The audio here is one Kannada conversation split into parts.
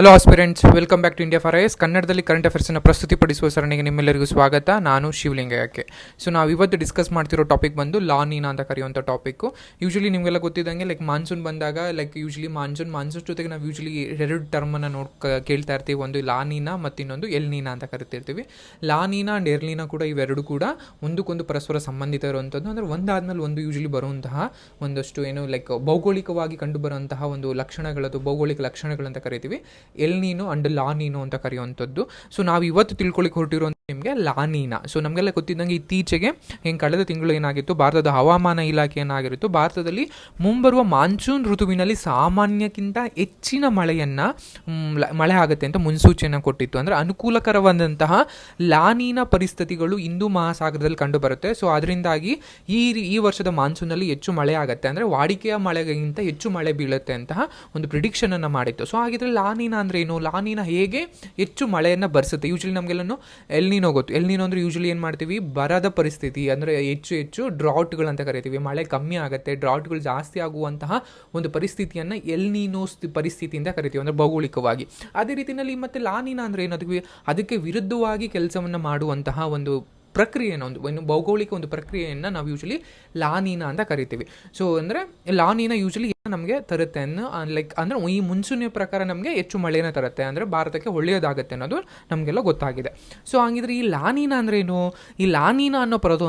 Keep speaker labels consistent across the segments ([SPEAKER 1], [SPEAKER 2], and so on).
[SPEAKER 1] Hello aspirants welcome back to India for IAS ಕನ್ನಡದಲ್ಲಿ ಕರೆಂಟ್ ಅಫೇರ್ಸನ್ನು ಪ್ರಸ್ತುತಿಪಡಿಸುವ ಸರಣಿಗೆ ನಿಮ್ಮೆಲ್ಲರಿಗೂ ಸ್ವಾಗತ. ನಾನು ಶಿವಲಿಂಗಯ್ಯಕ್ಕೆ. ಸೊ ನಾವು ಇವತ್ತು ಡಿಸ್ಕಸ್ ಮಾಡ್ತಿರೋ ಟಾಪಿಕ್ ಬಂದು ಲಾನಿನ ಅಂತ ಕರೆಯುವಂಥ ಟಾಪಿಕ್ಕು ಯೂಶಲಿ ನಿಮಗೆಲ್ಲ ಗೊತ್ತಿದ್ದಂಗೆ ಲೈಕ್ ಮಾನ್ಸೂನ್ ಬಂದಾಗ ಲೈಕ್ ಯೂಶಲಿ ಮಾನ್ಸೂನ್ ಮಾನ್ಸೂನ್ ಜೊತೆಗೆ ನಾವು ಯೂಶಲಿ ಎರಡು ಟರ್ಮನ್ನು ನೋಡ್ ಕೇಳ್ತಾ ಇರ್ತೀವಿ. ಒಂದು ಲಾನೀನಾ ಮತ್ತು ಇನ್ನೊಂದು ಎಲ್ನೀನಾ ಅಂತ ಕರಿತಿರ್ತೀವಿ. ಲಾನಿನ ಆ್ಯಂಡ್ ಕೂಡ ಇವೆರಡು ಕೂಡ ಒಂದಕ್ಕೊಂದು ಪರಸ್ಪರ ಸಂಬಂಧಿತ ಇರುವಂಥದ್ದು ಅಂದರೆ ಒಂದಾದ್ಮೇಲೆ ಒಂದು ಯೂಶಲಿ ಬರುವಂತಹ ಒಂದಷ್ಟು ಏನು ಲೈಕ್ ಭೌಗೋಳಿಕವಾಗಿ ಕಂಡುಬರುವಂತಹ ಒಂದು ಲಕ್ಷಣಗಳದು ಭೌಗೋಳಿಕ ಲಕ್ಷಣಗಳಂತ ಕರಿತೀವಿ. ಎಲ್ನೀನು ಅಂಡ್ ಲಾ ನೀನು ಅಂತ ಕರೆಯುವಂಥದ್ದು. ಸೊ ನಾವು ಇವತ್ತು ತಿಳ್ಕೊಳ್ಳಿಕ್ಕೆ ಹೊರಟಿರುವಂಥ ನಿಮಗೆ ಲಾನೀನಾ. ಸೊ ನಮಗೆಲ್ಲ ಗೊತ್ತಿದ್ದಂಗೆ ಇತ್ತೀಚೆಗೆ ಹೆಂಗೆ ಕಳೆದ ತಿಂಗಳು ಏನಾಗಿತ್ತು? ಭಾರತದ ಹವಾಮಾನ ಇಲಾಖೆ ಏನಾಗಿರುತ್ತು ಭಾರತದಲ್ಲಿ ಮುಂಬರುವ ಮಾನ್ಸೂನ್ ಋತುವಿನಲ್ಲಿ ಸಾಮಾನ್ಯಕ್ಕಿಂತ ಹೆಚ್ಚಿನ ಮಳೆಯನ್ನು ಮಳೆ ಆಗುತ್ತೆ ಅಂತ ಮುನ್ಸೂಚನೆ ಕೊಟ್ಟಿತ್ತು. ಅಂದರೆ ಅನುಕೂಲಕರವಾದಂತಹ ಲಾನೀನ ಪರಿಸ್ಥಿತಿಗಳು ಹಿಂದೂ ಮಹಾಸಾಗರದಲ್ಲಿ ಕಂಡುಬರುತ್ತೆ. ಸೊ ಅದರಿಂದಾಗಿ ಈ ಈ ವರ್ಷದ ಮಾನ್ಸೂನಲ್ಲಿ ಹೆಚ್ಚು ಮಳೆ ಆಗುತ್ತೆ. ಅಂದರೆ ವಾಡಿಕೆಯ ಮಳೆಗಿಂತ ಹೆಚ್ಚು ಮಳೆ ಬೀಳುತ್ತೆ ಅಂತಹ ಒಂದು ಪ್ರಿಡಿಕ್ಷನ್ ಅನ್ನು ಮಾಡಿತ್ತು. ಸೊ ಹಾಗಿದ್ರೆ ಲಾನೀನ ಅಂದ್ರೆ ಏನು? ಲಾನೀನ ಹೇಗೆ ಹೆಚ್ಚು ಮಳೆಯನ್ನು ಬರ್ಸುತ್ತೆ? ಯೂಶಲಿ ನಮಗೆಲ್ಲೂ ಎಲ್ನೀನೋ ಗೊತ್ತು. ಎಲ್ನೀನೋ ಅಂದ್ರೆ ಯೂಶಲಿ ಏನು ಮಾಡ್ತೀವಿ? ಬರದ ಪರಿಸ್ಥಿತಿ, ಅಂದರೆ ಹೆಚ್ಚು ಹೆಚ್ಚು ಡ್ರಾಟ್ಗಳು ಅಂತ ಕರಿತೀವಿ. ಮಳೆ ಕಮ್ಮಿ ಆಗುತ್ತೆ ಡ್ರಾಟ್ಗಳು ಜಾಸ್ತಿ ಆಗುವಂತಹ ಒಂದು ಪರಿಸ್ಥಿತಿಯನ್ನು ಎಲ್ನಿನೋ ಪರಿಸ್ಥಿತಿ ಅಂತ ಕರಿತೀವಿ, ಅಂದರೆ ಭೌಗೋಳಿಕವಾಗಿ. ಅದೇ ರೀತಿಯಲ್ಲಿ ಮತ್ತೆ ಲಾನಿನ ಅಂದ್ರೆ ಏನು ಅದಕ್ಕೆ ಅದಕ್ಕೆ ವಿರುದ್ಧವಾಗಿ ಕೆಲಸವನ್ನು ಮಾಡುವಂತಹ ಒಂದು ಪ್ರಕ್ರಿಯೆನ, ಒಂದು ಒಂದು ಭೌಗೋಳಿಕ ಒಂದು ಪ್ರಕ್ರಿಯೆಯನ್ನು ನಾವು ಯೂಶಲಿ ಲಾನೀನ ಅಂತ ಕರಿತೀವಿ. ಸೊ ಅಂದರೆ ಲಾನೀನ ಯೂಶಲಿ ನಮಗೆ ತರುತ್ತೆ ಅನ್ನೋ ಲೈಕ್ ಅಂದರೆ ಈ ಮುನ್ಸೂನೆ ಪ್ರಕಾರ ನಮಗೆ ಹೆಚ್ಚು ಮಳೆನ ತರುತ್ತೆ. ಅಂದರೆ ಭಾರತಕ್ಕೆ ಒಳ್ಳೆಯದಾಗುತ್ತೆ ಅನ್ನೋದು ನಮಗೆಲ್ಲ ಗೊತ್ತಾಗಿದೆ. ಸೊ ಹಾಗಿದ್ರೆ ಈ ಲಾನೀನ ಅಂದ್ರೆ ಏನು? ಈ ಲಾನೀನ ಅನ್ನೋ ಪದ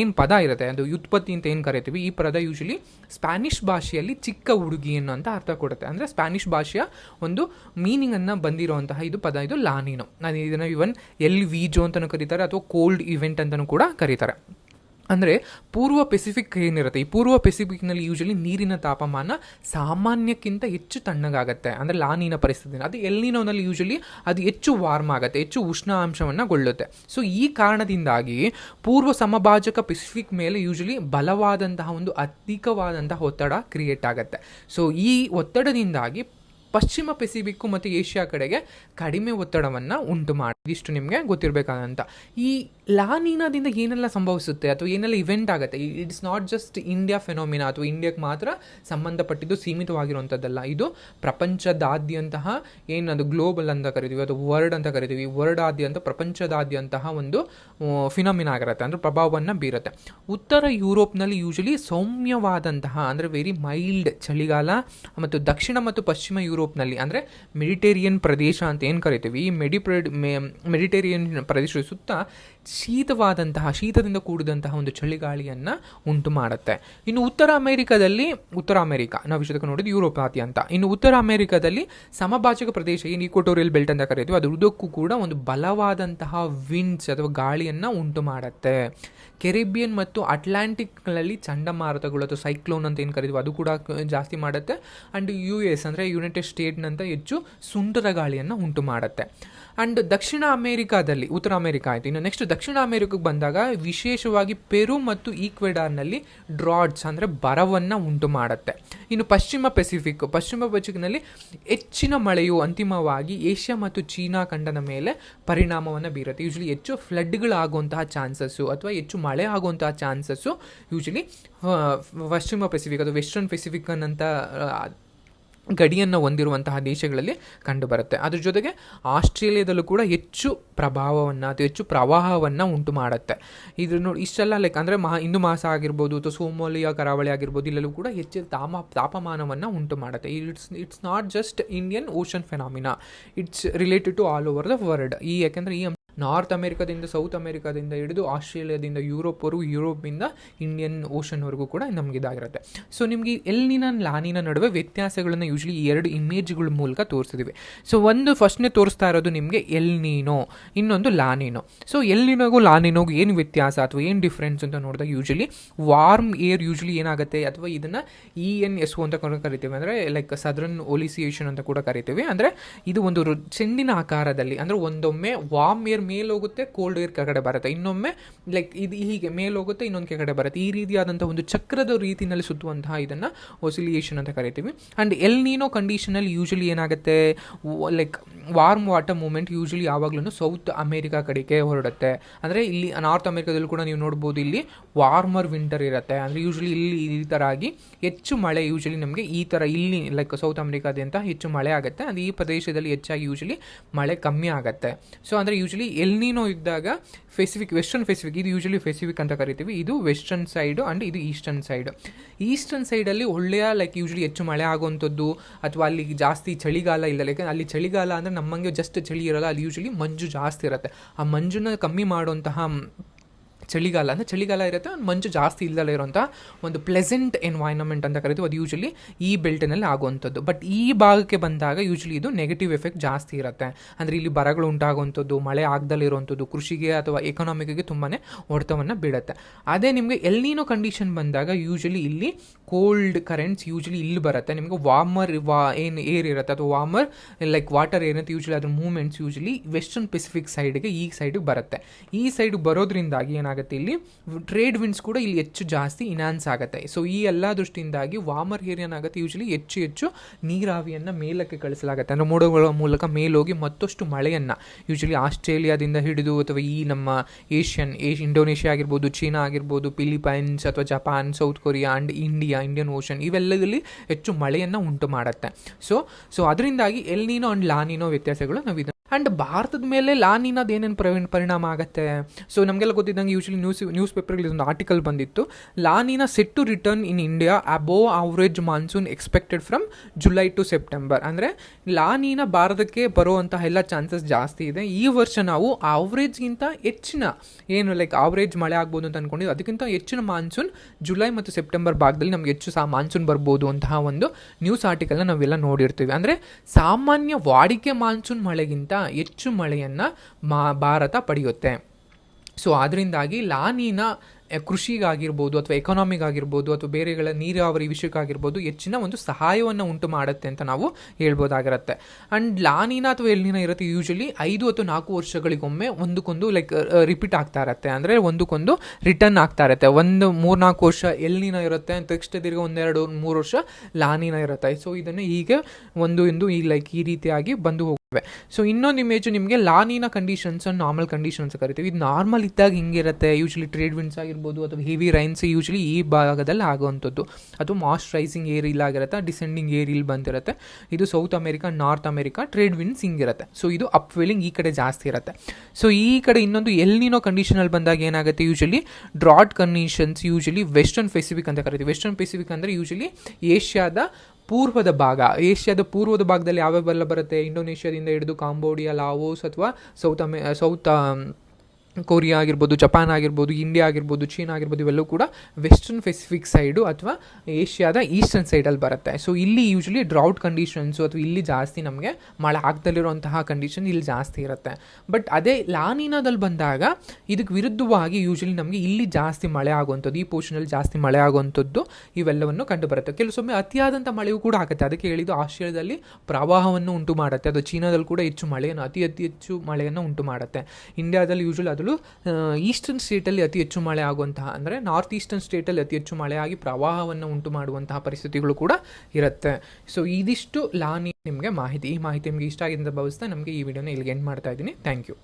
[SPEAKER 1] ಏನು ಪದ ಇರುತ್ತೆ? ಅದು ವ್ಯುತ್ಪತ್ತಿ ಅಂತ ಏನು ಕರಿತೀವಿ? ಈ ಪದ ಯೂಶಲಿ ಸ್ಪ್ಯಾನಿಷ್ ಭಾಷೆಯಲ್ಲಿ ಚಿಕ್ಕ ಹುಡುಗಿ ಅನ್ನೋ ಅಂತ ಅರ್ಥ ಕೊಡುತ್ತೆ. ಅಂದರೆ ಸ್ಪ್ಯಾನಿಷ್ ಭಾಷೆಯ ಒಂದು ಮೀನಿಂಗನ್ನು ಬಂದಿರುವಂತಹ ಇದು ಪದ, ಇದು ಲಾನಿನೋ. ನಾನು ಇದನ್ನು ಇವನ್ ಎಲ್ ವೀಜೋ ಅಂತಲೂ ಕರೀತಾರೆ, ಅಥವಾ ಕೋಲ್ಡ್ ಇವೆಂಟ್ ಅಂತಲೂ ಕೂಡ ಕರೀತಾರೆ. ಅಂದರೆ ಪೂರ್ವ ಪೆಸಿಫಿಕ್ ಏನಿರುತ್ತೆ? ಈ ಪೂರ್ವ ಪೆಸಿಫಿಕ್ನಲ್ಲಿ ಯೂಶಲಿ ನೀರಿನ ತಾಪಮಾನ ಸಾಮಾನ್ಯಕ್ಕಿಂತ ಹೆಚ್ಚು ತಣ್ಣಗಾಗುತ್ತೆ. ಅಂದರೆ ಲಾನಿನ ಪರಿಸ್ಥಿತಿ ಅದು ಎಲ್ಲಿನೋನಲ್ಲಿ ಯೂಶಲಿ ಅದು ಹೆಚ್ಚು ವಾರ್ಮ್ ಆಗುತ್ತೆ, ಹೆಚ್ಚು ಉಷ್ಣಾಂಶವನ್ನು ಗೊಳ್ಳುತ್ತೆ. ಸೊ ಈ ಕಾರಣದಿಂದಾಗಿ ಪೂರ್ವ ಸಮಭಾಜಕ ಪೆಸಿಫಿಕ್ ಮೇಲೆ ಯೂಶಲಿ ಬಲವಾದಂತಹ ಒಂದು ಅಧಿಕವಾದಂತಹ ಒತ್ತಡ ಕ್ರಿಯೇಟ್ ಆಗುತ್ತೆ. ಸೊ ಈ ಒತ್ತಡದಿಂದಾಗಿ ಪಶ್ಚಿಮ ಪೆಸಿಫಿಕ್ಕು ಮತ್ತು ಏಷ್ಯಾ ಕಡೆಗೆ ಕಡಿಮೆ ಒತ್ತಡವನ್ನು ಉಂಟು ಮಾಡಿ ಇಷ್ಟು ನಿಮಗೆ ಗೊತ್ತಿರಬೇಕಾದಂತ. ಈ ಲಾನೀನಾದಿಂದ ಏನೆಲ್ಲ ಸಂಭವಿಸುತ್ತೆ? ಅಥವಾ ಏನೆಲ್ಲ ಇವೆಂಟ್ ಆಗುತ್ತೆ? It's not just India phenomena ಅಥವಾ ಇಂಡಿಯಾಕ್ಕೆ ಮಾತ್ರ ಸಂಬಂಧಪಟ್ಟಿದ್ದು ಸೀಮಿತವಾಗಿರುವಂಥದ್ದಲ್ಲ ಇದು ಪ್ರಪಂಚದಾದ್ಯಂತಹ ಏನದು ಗ್ಲೋಬಲ್ ಅಂತ ಕರಿತೀವಿ, ಅಥವಾ ವರ್ಲ್ಡ್ ಅಂತ ಕರಿತೀವಿ. ವರ್ಲ್ಡ್ ಆದ್ಯಂತ ಪ್ರಪಂಚದಾದ್ಯಂತಹ ಒಂದು ಫಿನೋಮಿನಾ ಆಗಿರುತ್ತೆ ಅಂದರೆ ಪ್ರಭಾವವನ್ನು ಬೀರುತ್ತೆ. ಉತ್ತರ ಯುರೋಪ್ನಲ್ಲಿ ಯೂಶಲಿ ಸೌಮ್ಯವಾದಂತಹ, ಅಂದರೆ ವೆರಿ ಮೈಲ್ಡ್ ಚಳಿಗಾಲ, ಮತ್ತು ದಕ್ಷಿಣ ಮತ್ತು ಪಶ್ಚಿಮ ಯುರೋಪ್ನಲ್ಲಿ, ಅಂದರೆ ಮೆಡಿಟೇರಿಯನ್ ಪ್ರದೇಶ ಅಂತ ಏನು ಕರಿತೀವಿ ಈ ಮೆಡಿಪ್ರೆಡ್ ಮೆಡಿಟೇರಿಯನ್ ಪ್ರದೇಶದ ಸುತ್ತ ಶೀತವಾದಂತಹ, ಶೀತದಿಂದ ಕೂಡಿದಂತಹ ಒಂದು ಚಳಿಗಾಳಿಯನ್ನು ಉಂಟು ಮಾಡುತ್ತೆ. ಇನ್ನು ಉತ್ತರ ಅಮೆರಿಕದಲ್ಲಿ, ಉತ್ತರ ಅಮೆರಿಕ, ನಾವು ವಿಷಯಕ್ಕೆ ನೋಡಿದ್ದು ಯುರೋಪ್ ಅಂತ ಇನ್ನು ಉತ್ತರ ಅಮೆರಿಕದಲ್ಲಿ ಸಮಭಾಜಕ ಪ್ರದೇಶ ಏನು ಈಕ್ವಟೋರಿಯಲ್ ಬೆಲ್ಟ್ ಅಂತ ಕರಿತೀವಿ, ಅದು ಉದ್ದಕ್ಕೂ ಕೂಡ ಒಂದು ಬಲವಾದಂತಹ ವಿಂಡ್ಸ್ ಅಥವಾ ಗಾಳಿಯನ್ನು ಉಂಟು ಮಾಡುತ್ತೆ. ಕೆರಿಬಿಯನ್ ಮತ್ತು ಅಟ್ಲಾಂಟಿಕ್ನಲ್ಲಿ ಚಂಡಮಾರುತಗಳು ಅಥವಾ ಸೈಕ್ಲೋನ್ ಅಂತ ಏನು ಕರಿತೀವಿ ಅದು ಕೂಡ ಜಾಸ್ತಿ ಮಾಡುತ್ತೆ. ಆ್ಯಂಡ್ ಯು ಎಸ್ ಅಂದರೆ ಯುನೈಟೆಡ್ ಸ್ಟೇಟ್ನಂತ ಹೆಚ್ಚು ಸುಂಟರ ಗಾಳಿಯನ್ನು ಉಂಟು ಮಾಡುತ್ತೆ. ಆ್ಯಂಡ್ ದಕ್ಷಿಣ ಅಮೇರಿಕಾದಲ್ಲಿ, ಉತ್ತರ ಅಮೆರಿಕ ಆಯಿತು. ಇನ್ನು ನೆಕ್ಸ್ಟ್ ದಕ್ಷಿಣ ಅಮೆರಿಕಕ್ಕೆ ಬಂದಾಗ ವಿಶೇಷವಾಗಿ ಪೆರು ಮತ್ತು ಈಕ್ವೆಡಾರ್ನಲ್ಲಿ ಡ್ರಾಡ್ಸ್ ಅಂದರೆ ಬರವನ್ನು ಉಂಟು ಮಾಡುತ್ತೆ. ಇನ್ನು ಪಶ್ಚಿಮ ಪೆಸಿಫಿಕ್, ಪಶ್ಚಿಮ ಪೆಸಿಫಿಕ್ನಲ್ಲಿ ಹೆಚ್ಚಿನ ಮಳೆಯು ಅಂತಿಮವಾಗಿ ಏಷ್ಯಾ ಮತ್ತು ಚೀನಾ ಖಂಡದ ಮೇಲೆ ಪರಿಣಾಮವನ್ನು ಬೀರುತ್ತೆ. ಯೂಶ್ವಲಿ ಹೆಚ್ಚು ಫ್ಲಡ್ಗಳಾಗುವಂತಹ ಚಾನ್ಸಸ್ಸು ಅಥವಾ ಹೆಚ್ಚು ಮಳೆ ಆಗುವಂತಹ ಚಾನ್ಸಸ್ಸು ಯೂಶಲಿ ಪಶ್ಚಿಮ ಪೆಸಿಫಿಕ್ ಅಥವಾ ವೆಸ್ಟರ್ನ್ ಪೆಸಿಫಿಕ್ ಅನ್ನಂಥ ಗಡಿಯನ್ನು ಹೊಂದಿರುವಂತಹ ದೇಶಗಳಲ್ಲಿ ಕಂಡುಬರುತ್ತೆ. ಅದ್ರ ಜೊತೆಗೆ ಆಸ್ಟ್ರೇಲಿಯಾದಲ್ಲೂ ಕೂಡ ಹೆಚ್ಚು ಪ್ರಭಾವವನ್ನು ಅಥವಾ ಹೆಚ್ಚು ಪ್ರವಾಹವನ್ನು ಉಂಟು ಮಾಡುತ್ತೆ. ಇದ್ರ ನೋಡಿ ಇಷ್ಟೆಲ್ಲ ಲೈಕ್ ಅಂದರೆ ಮಹಾ, ಹಿಂದೂ ಮಾಸ ಆಗಿರ್ಬೋದು ಅಥವಾ ಸೋಮಾಲಿಯ ಕರಾವಳಿ ಆಗಿರ್ಬೋದು, ಇಲ್ಲೆಲ್ಲೂ ಕೂಡ ಹೆಚ್ಚು ತಾಮ, ತಾಪಮಾನವನ್ನು ಉಂಟು ಮಾಡುತ್ತೆ. It's it's not just Indian ocean phenomena it's related to all over the world ಈ ಯಾಕೆಂದರೆ ಈ ನಾರ್ತ್ ಅಮೇರಿಕಾದಿಂದ, ಸೌತ್ ಅಮೇರಿಕಾದಿಂದ ಹಿಡಿದು ಆಸ್ಟ್ರೇಲಿಯಾದಿಂದ ಯುರೋಪ್ವರೆಗೂ ಯುರೋಪಿಂದ ಇಂಡಿಯನ್ ಓಷನ್ವರೆಗೂ ಕೂಡ ನಮ್ಗೆ ಇದಾಗಿರುತ್ತೆ. ಸೊ ನಿಮಗೆ ಎಲ್ನಿನ ಲಾನಿನ ನಡುವೆ ವ್ಯತ್ಯಾಸಗಳನ್ನು ಯೂಶ್ವಲಿ ಎರಡು ಇಮೇಜ್ಗಳ ಮೂಲಕ ತೋರಿಸಿದ್ವಿ. ಸೊ ಒಂದು ಫಸ್ಟ್ನೇ ತೋರಿಸ್ತಾ ಇರೋದು ನಿಮಗೆ ಎಲ್ನೀನೋ, ಇನ್ನೊಂದು ಲಾನಿನೋ ಸೊ ಎಲ್ನಿನೋಗೂ ಲಾನಿನೋಗೂ ಏನು ವ್ಯತ್ಯಾಸ ಅಥವಾ ಏನು ಡಿಫ್ರೆನ್ಸ್ ಅಂತ ನೋಡಿದಾಗ ಯೂಶಲಿ ವಾರ್ಮ್ ಏರ್ ಯೂಶ್ವಲಿ ಏನಾಗುತ್ತೆ ಅಥವಾ ಇದನ್ನು ಇ ಎನ್ ಎಸ್ ಅಂತ ಕೂಡ ಕರಿತೀವಿ. ಅಂದರೆ ಲೈಕ್ ಸದರನ್ ಒಲಿಸಿಯೇಷನ್ ಅಂತ ಕೂಡ ಕರಿತೀವಿ. ಅಂದರೆ ಇದು ಒಂದು ಚೆಂಡಿನ ಆಕಾರದಲ್ಲಿ, ಅಂದರೆ ಒಂದೊಮ್ಮೆ ವಾರ್ಮ್ ಏರ್ ಮೇಲ್ ಹೋಗುತ್ತೆ ಕೋಲ್ಡ್ ಏರ್ ಕೆಳಗಡೆ ಬರುತ್ತೆ. ಇನ್ನೊಮ್ಮೆ ಲೈಕ್ ಇದು ಹೀಗೆ, ಮೇಲೋಗುತ್ತೆ, ಇನ್ನೊಂದು ಕೆಳಗಡೆ ಬರುತ್ತೆ. ಈ ರೀತಿಯಾದಂಥ ಒಂದು ಚಕ್ರದ ರೀತಿಯಲ್ಲಿ ಸುತ್ತುವಂತಹ ಇದನ್ನು ಒಸಿಲಿಯೇಷನ್ ಅಂತ ಕರಿತೀವಿ. ಆ್ಯಂಡ್ ಎಲ್ ನೀನೋ ಕಂಡೀಷನಲ್ಲಿ ಯೂಶಲಿ ಏನಾಗುತ್ತೆ? Like warm water moment usually ಯಾವಾಗಲೂ ಸೌತ್ ಅಮೇರಿಕಾ ಕಡೆಗೆ ಹೊರಡುತ್ತೆ. ಅಂದರೆ ಇಲ್ಲಿ ನಾರ್ತ್ ಅಮೇರಿಕಾದಲ್ಲೂ ಕೂಡ ನೀವು ನೋಡ್ಬೋದು, ಇಲ್ಲಿ ವಾರ್ಮರ್ ವಿಂಟರ್ ಇರುತ್ತೆ. ಅಂದರೆ ಯೂಶಲಿ ಇಲ್ಲಿ ಈ ಥರ ಆಗಿ ಹೆಚ್ಚು ಮಳೆ ಯೂಶಲಿ ನಮಗೆ ಈ ಥರ ಇಲ್ಲಿ ಲೈಕ್ ಸೌತ್ ಅಮೇರಿಕಾದ್ಯಂತ ಹೆಚ್ಚು ಮಳೆ ಆಗುತ್ತೆ. ಅಂದರೆ ಈ ಪ್ರದೇಶದಲ್ಲಿ ಹೆಚ್ಚಾಗಿ ಯೂಶಲಿ ಮಳೆ ಕಮ್ಮಿ ಆಗುತ್ತೆ. ಸೊ ಅಂದರೆ ಯೂಶಲಿ ಎಲ್ನಿನೋ ಇದ್ದಾಗ ಫೆಸಿಫಿಕ್ ವೆಸ್ಟರ್ನ್ ಫೆಸಿಫಿಕ್ ಇದು ಯೂಶಲಿ ಫೆಸಿಫಿಕ್ ಅಂತ ಕರಿತೀವಿ. ಇದು ವೆಸ್ಟರ್ನ್ ಸೈಡು ಆ್ಯಂಡ್ ಇದು ಈಸ್ಟರ್ನ್ ಸೈಡ್ ಈಸ್ಟರ್ನ್ ಸೈಡಲ್ಲಿ ಒಳ್ಳೆಯ ಲೈಕ್ ಯೂಶಲಿ ಹೆಚ್ಚು ಮಳೆ ಆಗುವಂಥದ್ದು ಅಥವಾ ಅಲ್ಲಿ ಜಾಸ್ತಿ ಚಳಿಗಾಲ ಇಲ್ಲ. ಲೈಕ್ ಅಲ್ಲಿ ಚಳಿಗಾಲ ಅಂದರೆ ನಮ್ಮಂಗೆ ಜಸ್ಟ್ ಚಳಿ ಇರಲ್ಲ. ಅಲ್ಲಿ ಯೂಶಲಿ ಮಂಜು ಜಾಸ್ತಿ ಇರುತ್ತೆ. ಆ ಮಂಜುನ ಕಮ್ಮಿ ಮಾಡುವಂತಹ ಚಳಿಗಾಲ, ಅಂದರೆ ಚಳಿಗಾಲ ಇರುತ್ತೆ, ಒಂದು ಮಂಜು ಜಾಸ್ತಿ ಇಲ್ಲದಲ್ಲೇ ಇರುವಂಥ ಒಂದು ಪ್ಲೆಸೆಂಟ್ ಎನ್ವೈರನ್ಮೆಂಟ್ ಅಂತ ಕರಿತೀವಿ. ಅದು ಯೂಶಲಿ ಈ ಬೆಲ್ಟಿನಲ್ಲಿ ಆಗುವಂಥದ್ದು. ಬಟ್ ಈ ಭಾಗಕ್ಕೆ ಬಂದಾಗ ಯೂಶಲಿ ಇದು ನೆಗೆಟಿವ್ ಎಫೆಕ್ಟ್ ಜಾಸ್ತಿ ಇರುತ್ತೆ. ಅಂದರೆ ಇಲ್ಲಿ ಬರಗಳು ಉಂಟಾಗುವಂಥದ್ದು, ಮಳೆ ಆಗದಲ್ಲಿ ಇರುವಂಥದ್ದು, ಕೃಷಿಗೆ ಅಥವಾ ಎಕನಾಮಿಕ್ಗೆ ತುಂಬಾ ಹೊಡೆತವನ್ನು ಬೀಳುತ್ತೆ. ಅದೇ ನಿಮಗೆ ಎಲ್ನೀನೋ ಕಂಡೀಷನ್ ಬಂದಾಗ ಯೂಶಲಿ ಇಲ್ಲಿ ಕೋಲ್ಡ್ ಕರೆಂಟ್ಸ್ ಯೂಶಲಿ ಇಲ್ಲಿ ಬರುತ್ತೆ. ನಿಮಗೆ ವಾರ್ಮರ್ ವಾ, ಏನು ಏರ್ ಇರುತ್ತೆ, ಅಥವಾ ವಾಮರ್ ಲೈಕ್ ವಾಟರ್ ಏನಂತೆ ಯೂಶಲಿ ಅದ್ರ ಮೂವ್ಮೆಂಟ್ಸ್ ಯೂಶಲಿ ವೆಸ್ಟರ್ನ್ ಪೆಸಿಫಿಕ್ ಸೈಡ್ಗೆ ಈ ಸೈಡಿಗೆ ಬರುತ್ತೆ. ಈ ಸೈಡ್ ಬರೋದ್ರಿಂದಾಗಿ ಏನಾಗುತ್ತೆ ಇಲ್ಲಿ ಟ್ರೇಡ್ ವಿಂಡ್ಸ್ ಕೂಡ ಇಲ್ಲಿ ಹೆಚ್ಚು ಜಾಸ್ತಿ ಇನಾನ್ಸ್ ಆಗುತ್ತೆ. ಸೊ ಈ ಎಲ್ಲ ದೃಷ್ಟಿಯಿಂದಾಗಿ ವಾಮರ್ ಏರ್ ಆಗುತ್ತೆ ಯೂಶಲಿ ಹೆಚ್ಚು ಹೆಚ್ಚು ನೀರಾವಿಯನ್ನು ಮೇಲಕ್ಕೆ ಕಳಿಸಲಾಗುತ್ತೆ. ಅಂದರೆ ಮೋಡಗಳ ಮೂಲಕ ಮೇಲೋಗಿ ಮತ್ತಷ್ಟು ಮಳೆಯನ್ನು. ಯೂಶಲಿ ಆಸ್ಟ್ರೇಲಿಯಾದಿಂದ ಹಿಡಿದು ಅಥವಾ ಈ ನಮ್ಮ ಏಷ್ಯನ್ ಏಷ್ ಇಂಡೋನೇಷ್ಯಾ ಆಗಿರ್ಬೋದು, ಚೀನಾ ಆಗಿರ್ಬೋದು ಫಿಲಿಪೈನ್ಸ್ ಅಥವಾ Japan South Korea and India Indian ocean ಇವೆಲ್ಲದಲ್ಲಿ ಹೆಚ್ಚು ಮಳೆಯನ್ನು ಉಂಟು ಮಾಡುತ್ತೆ. ಸೊ ಸೊ ಅದರಿಂದಾಗಿ ಎಲ್ಲಿನೋ ಆ್ಯಂಡ್ ಲಾನಿನೋ ವ್ಯತ್ಯಾಸಗಳು ನಾವು ಆ್ಯಂಡ್ ಭಾರತದ ಮೇಲೆ ಲಾನಿನದು ಏನೇನು ಪ್ರವಿ ಪರಿಣಾಮ ಆಗುತ್ತೆ? ಸೊ ನಮಗೆಲ್ಲ ಗೊತ್ತಿದ್ದಂಗೆ ಯೂಶಲಿ ನ್ಯೂಸ್ ನ್ಯೂಸ್ ಪೇಪರ್ಗಳಲ್ಲಿ ಒಂದು ಆರ್ಟಿಕಲ್ ಬಂದಿತ್ತು. La Nina set to return in India above average monsoon expected from July to September ಅಂದರೆ ಲಾನಿನ ಭಾರತಕ್ಕೆ ಬರುವಂತಹ ಎಲ್ಲ ಚಾನ್ಸಸ್ ಜಾಸ್ತಿ ಇದೆ. ಈ ವರ್ಷ ನಾವು ಆವ್ರೇಜ್ಗಿಂತ ಹೆಚ್ಚಿನ, ಏನು ಲೈಕ್ ಆವ್ರೇಜ್ ಮಳೆ ಆಗ್ಬೋದು ಅಂತ ಅಂದ್ಕೊಂಡಿದ್ದು ಅದಕ್ಕಿಂತ ಹೆಚ್ಚಿನ ಮಾನ್ಸೂನ್ ಜುಲೈ ಮತ್ತು ಸೆಪ್ಟೆಂಬರ್ ಭಾಗದಲ್ಲಿ ನಮಗೆ ಹೆಚ್ಚು ಸಹ ಮಾನ್ಸೂನ್ ಬರ್ಬೋದು ಅಂತಹ ಒಂದು ನ್ಯೂಸ್ ಆರ್ಟಿಕಲ್ನ ನಾವೆಲ್ಲ ನೋಡಿರ್ತೀವಿ. ಅಂದರೆ ಸಾಮಾನ್ಯ ವಾಡಿಕೆ ಮಾನ್ಸೂನ್ ಮಳೆಗಿಂತ ಹೆಚ್ಚು ಮಳೆಯನ್ನು ಮಾ, ಭಾರತ ಪಡೆಯುತ್ತೆ. ಸೊ ಅದರಿಂದಾಗಿ ಲಾನಿನ ಕೃಷಿಗಾಗಿರ್ಬೋದು ಅಥವಾ ಎಕನಾಮಿಗಾಗಿರ್ಬೋದು ಅಥವಾ ಬೇರೆಗಳ ನೀರಾವರಿ ವಿಷಯಕ್ಕಾಗಿರ್ಬೋದು ಹೆಚ್ಚಿನ ಒಂದು ಸಹಾಯವನ್ನು ಉಂಟು ಮಾಡುತ್ತೆ ಅಂತ ನಾವು ಹೇಳ್ಬೋದಾಗಿರುತ್ತೆ. ಆ್ಯಂಡ್ ಲಾನಿನ ಅಥವಾ ಎಲ್ನಿನ ಇರುತ್ತೆ ಯೂಶಲಿ ಐದು ಅಥವಾ ನಾಲ್ಕು ವರ್ಷಗಳಿಗೊಮ್ಮೆ ಒಂದಕ್ಕೊಂದು ಲೈಕ್ ರಿಪೀಟ್ ಆಗ್ತಾ ಇರುತ್ತೆ. ಅಂದರೆ ಒಂದಕ್ಕೊಂದು ರಿಟರ್ನ್ ಆಗ್ತಾ ಇರುತ್ತೆ. ಒಂದು ಮೂರ್ನಾಲ್ಕು ವರ್ಷ ಎಲ್ನಿನ ಇರುತ್ತೆ ನೆಕ್ಸ್ಟ್ ದೀರ್ಘ ಒಂದೆರಡು ಮೂರು ವರ್ಷ ಲಾನಿನ ಇರುತ್ತೆ. ಸೊ ಇದನ್ನು ಹೀಗೆ ಒಂದು ಎಂದು ಈ ಲೈಕ್ ಈ ರೀತಿಯಾಗಿ ಬಂದು ಸೊ ಇನ್ನೊಂದು ಇಮೇಜು ನಿಮಗೆ ಲಾನಿನ ಕಂಡೀಷನ್ಸ್ ನಾರ್ಮಲ್ ಕಂಡೀಷನ್ಸ್ ಕರಿತೀವಿ. ಇದು ನಾರ್ಮಲ್ ಇದ್ದಾಗ ಹಿಂಗಿರುತ್ತೆ. ಯೂಶ್ವಲಿ ಟ್ರೇಡ್ ವಿಂಡ್ಸ್ ಆಗಿರ್ಬೋದು ಅಥವಾ ಹೆವಿ ರೈನ್ಸ್ ಯೂಶಲಿ ಈ ಭಾಗದಲ್ಲಿ ಆಗುವಂಥದ್ದು ಅದು ಏರ್ ಇಲ್ಲಾಗಿರುತ್ತೆ ಡಿಸೆಂಡಿಂಗ್ ಏರ್ ಇಲ್ಲಿ ಬಂದಿರುತ್ತೆ. ಇದು South America North America trade winds ಹಿಂಗಿರುತ್ತೆ. So ಇದು ಅಪ್ ವೆಲಿಂಗ್ ಈ ಕಡೆ ಜಾಸ್ತಿ ಇರುತ್ತೆ. ಸೊ ಈ ಕಡೆ ಇನ್ನೊಂದು ಎಲ್ನಿನೋ ಕಂಡೀಷನಲ್ಲಿ ಬಂದಾಗ ಏನಾಗುತ್ತೆ? Usually drought conditions usually western Pacific ಅಂತ ಕರಿತೀವಿ. ವೆಸ್ಟರ್ನ್ ಪೆಸಿಫಿಕ್ ಅಂದರೆ ಯೂಶಲಿ ಏಷ್ಯಾದ ಪೂರ್ವದ ಭಾಗ, ಏಷ್ಯಾದ ಪೂರ್ವದ ಭಾಗದಲ್ಲಿ ಯಾವ್ಯಾವೆಲ್ಲ ಬರುತ್ತೆ? ಇಂಡೋನೇಷ್ಯಾದಿಂದ ಹಿಡಿದು ಕಾಂಬೋಡಿಯಾ, ಲಾವೋಸ್ ಅಥವಾ ಸೌತ್ ಅಮೆ, ಸೌತ್ ಕೊರಿಯಾ ಆಗಿರ್ಬೋದು, ಜಪಾನ್ ಆಗಿರ್ಬೋದು, ಇಂಡಿಯಾ ಆಗಿರ್ಬೋದು, ಚೀನಾ ಆಗಿರ್ಬೋದು, ಇವೆಲ್ಲವೂ ಕೂಡ ವೆಸ್ಟರ್ನ್ ಪೆಸಿಫಿಕ್ ಸೈಡು ಅಥವಾ ಏಷ್ಯಾದ ಈಸ್ಟರ್ನ್ ಸೈಡಲ್ಲಿ ಬರುತ್ತೆ. ಸೊ ಇಲ್ಲಿ ಯೂಶ್ವಲಿ ಡ್ರೌಟ್ ಕಂಡೀಷನ್ಸು ಅಥವಾ ಇಲ್ಲಿ ಜಾಸ್ತಿ ನಮಗೆ ಮಳೆ ಆಗ್ದಲ್ಲಿರುವಂತಹ ಕಂಡೀಷನ್ ಇಲ್ಲಿ ಜಾಸ್ತಿ ಇರುತ್ತೆ. ಬಟ್ ಅದೇ ಲಾನಿನಾದಲ್ಲಿ ಬಂದಾಗ ಇದಕ್ಕೆ ವಿರುದ್ಧವಾಗಿ ಯೂಶ್ವಲಿ ನಮಗೆ ಇಲ್ಲಿ ಜಾಸ್ತಿ ಮಳೆ ಆಗುವಂಥದ್ದು, ಈ ಪೋರ್ಷನಲ್ಲಿ ಜಾಸ್ತಿ ಮಳೆ ಆಗುವಂಥದ್ದು ಇವೆಲ್ಲವನ್ನು ಕಂಡುಬರುತ್ತೆ. ಕೆಲವೊಮ್ಮೆ ಅತಿಯಾದಂಥ ಮಳೆಯೂ ಕೂಡ ಆಗುತ್ತೆ. ಅದಕ್ಕೆ ಹೇಳಿದ್ದು ಆಸ್ಟ್ರೇಲಿಯಾದಲ್ಲಿ ಪ್ರವಾಹವನ್ನು ಉಂಟು ಮಾಡುತ್ತೆ ಅದು ಚೀನಾದಲ್ಲಿ ಕೂಡ ಹೆಚ್ಚು ಮಳೆಯನ್ನು, ಅತಿ ಅತಿ ಹೆಚ್ಚು ಮಳೆಯನ್ನು ಉಂಟು ಮಾಡುತ್ತೆ ಇಂಡಿಯಾದಲ್ಲಿ ಯೂಶಲಿ ಅದರಲ್ಲೂ ಈಸ್ಟರ್ನ್ ಸ್ಟೇಟಲ್ಲಿ ಅತಿ ಹೆಚ್ಚು ಮಳೆ ಆಗುವಂತಹ ಅಂದರೆ ನಾರ್ತ್ ಈಸ್ಟರ್ನ್ ಸ್ಟೇಟಲ್ಲಿ ಅತಿ ಹೆಚ್ಚು ಮಳೆ ಆಗಿ ಪ್ರವಾಹವನ್ನು ಉಂಟು ಮಾಡುವಂತಹ ಪರಿಸ್ಥಿತಿಗಳು ಕೂಡ ಇರುತ್ತೆ. ಸೊ ಇದಿಷ್ಟು ಲಾನಿ ನಿಮಗೆ ಮಾಹಿತಿ. ಈ ಮಾಹಿತಿ ನಿಮಗೆ ಇಷ್ಟ ಆಗಿದೆ ಅಂತ ಭಾವಿಸ್ತಾ ನಮಗೆ ಈ ವಿಡಿಯೋನ ಇಲ್ಲಿಗೆ ಎಂಡ್ ಮಾಡ್ತಾ ಇದ್ದೀನಿ. Thank you